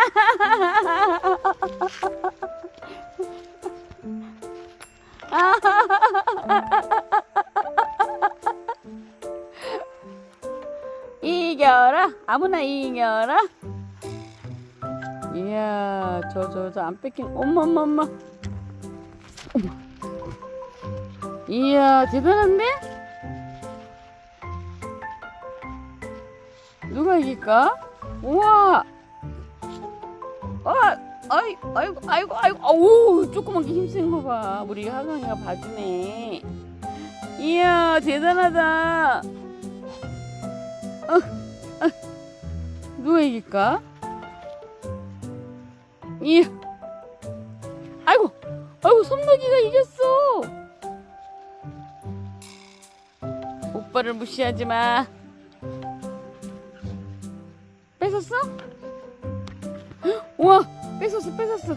이겨라. 아무나 이겨라. 이야 저 저 저 안 뺏긴 엄마 엄마 엄마 어머. 이야 대단한데? 누가 이길까? 우와 아 아이 아이고 아이고 아이고. 아우 조그만 게 힘쓰는 거봐. 우리 하강이가 봐주네. 이야 대단하다. 누가 이길까? 이 아이고 아이고 솜나기가 이겼어. 오빠를 무시하지 마. 뺏었어? 헉, 우와 뺏었어 뺏었어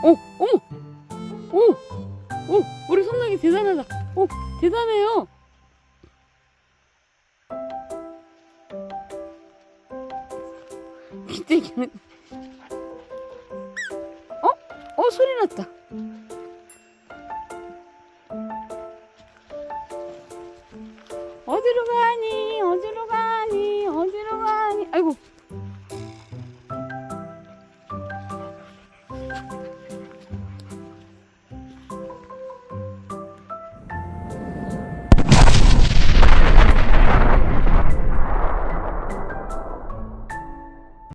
어, 어머, 오, 오, 우리 손나기 대단하다. 오, 대단해요. 기대기는. 어, 어, 소리 났다. 어디로 가니?